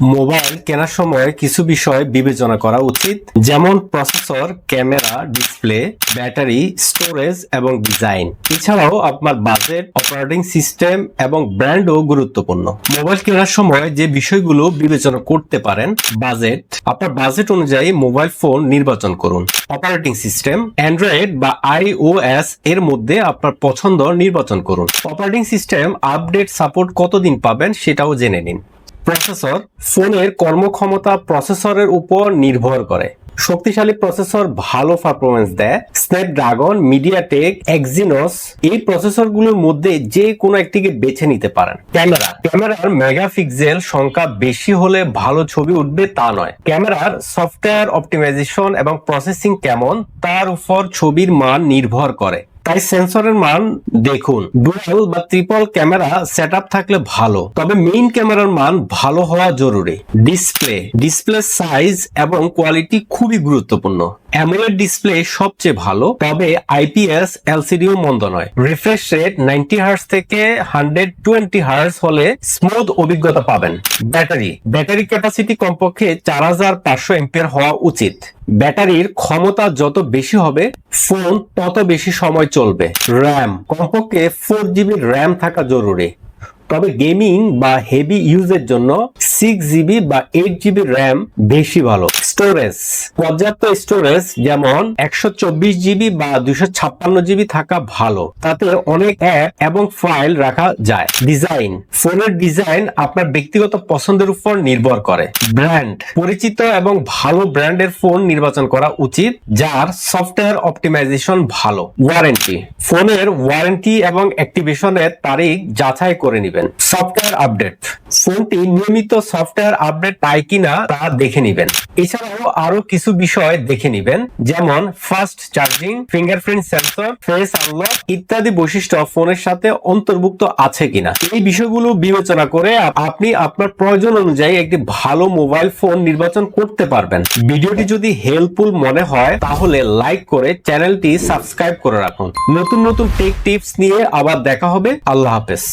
Mobile কেনার সময় কিছু বিষয় বিবেচনা করা উচিত, যেমন processor, camera, display, battery, storage এবং ডিজাইন। এছাড়াও আপনার বাজেট, অপারেটিং সিস্টেম এবং ব্র্যান্ডও গুরুত্বপূর্ণ। মোবাইল কেনার সময় যে বিষয়গুলো বিবেচনা করতে পারেন, বাজেট, আপনার বাজেট অনুযায়ী মোবাইল ফোন নির্বাচন করুন। অপারেটিং সিস্টেম, অ্যান্ড্রয়েড বা আইওএস এর মধ্যে আপনার পছন্দ নির্বাচন করুন। অপারেটিং সিস্টেম আপডেট সাপোর্ট কতদিন পাবেন সেটাও জেনে নিন। প্রসেসর ফোনের কর্মক্ষমতা প্রসেসরের উপর নির্ভর করে। শক্তিশালী প্রসেসর ভালো পারফরমেন্স দেয়। স্ন্যাপড্রাগন মিডিয়াটেক এক্সিনোস এই প্রসেসরগুলোর মধ্যে যে কোনো একটিকে বেছে নিতে পারেন। ক্যামেরা, ক্যামেরার মেগাপিক্সেল সংখ্যা বেশি হলে ভালো ছবি উঠবে তা নয়। ক্যামেরার সফটওয়্যার অপটিমাইজেশন এবং প্রসেসিং কেমন, তার উপর ছবির মান নির্ভর করে। তাই সেন্সরের মান দেখুন। ডুয়াল বা ট্রিপল ক্যামেরা সেট থাকলে ভালো, তবে মেইন ক্যামেরার মান ভালো হওয়া জরুরি। ডিসপ্লে ডিসপ্লে সাইজ এবং কোয়ালিটি খুবই গুরুত্বপূর্ণ। অ্যামোলেড ডিসপ্লে সবচেয়ে ভালো, তবে আইপিএস এলসিডিও মন্দ নয়। রিফ্রেশ রেট নাইনটি হার্স থেকে হান্ড্রেড টোয়েন্টি হার্স হলে স্মুথ অভিজ্ঞতা পাবেন। ব্যাটারি ব্যাটারি ক্যাপাসিটি কমপক্ষে চার হাজার পাঁচশো এম্পিয়ার হওয়া উচিত। ব্যাটারির ক্ষমতা যত বেশি হবে ফোন তত বেশি সময় চলবে। র্যাম কমপক্ষে ফোর জিবি র্যাম থাকা জরুরি। তবে গেমিং বা হেভি ইউজের জন্য সিক্স জিবি বা এইট জিবি র্যাম বেশি ভালো। স্টোরেজ পর্যাপ্ত স্টোরেজ যেমন একশো চব্বিশ জিবি বা দুশো ছাপ্পান্ন জিবি থাকা ভালো। তাতে অনেক অ্যাপ এবং ফাইল রাখা যায়। ডিজাইন ফোনের ডিজাইন আপনার ব্যক্তিগত পছন্দের উপর নির্ভর করে। ব্র্যান্ড পরিচিত এবং ভালো ব্র্যান্ডের ফোন নির্বাচন করা উচিত, যার সফটওয়্যার অপটিমাইজেশন ভালো। ওয়ারেন্টি ফোনের ওয়ারেন্টি এবং অ্যাক্টিভেশনের তারিখ যাচাই করে নেবেন। সফটওয়্যার আপডেট ফোনটি নিয়মিত সফটওয়্যার আপডেট পায় কিনা তা দেখে নেবেন। এছাড়াও আরও কিছু বিষয় দেখে নেবেন, যেমন fast charging fingerprint sensor face unlock ইত্যাদি বৈশিষ্ট্য ফোনের সাথে অন্তর্ভুক্ত আছে কিনা। এই বিষয়গুলো বিবেচনা করে আপনি আপনার প্রয়োজন অনুযায়ী একটি ভালো মোবাইল ফোন নির্বাচন করতে পারবেন। ভিডিওটি যদি হেল্পফুল মনে হয়, তাহলে লাইক করে চ্যানেলটি সাবস্ক্রাইব করে রাখুন। নতুন নতুন টেক টিপস নিয়ে আবার দেখা হবে। আল্লাহ হাফেজ।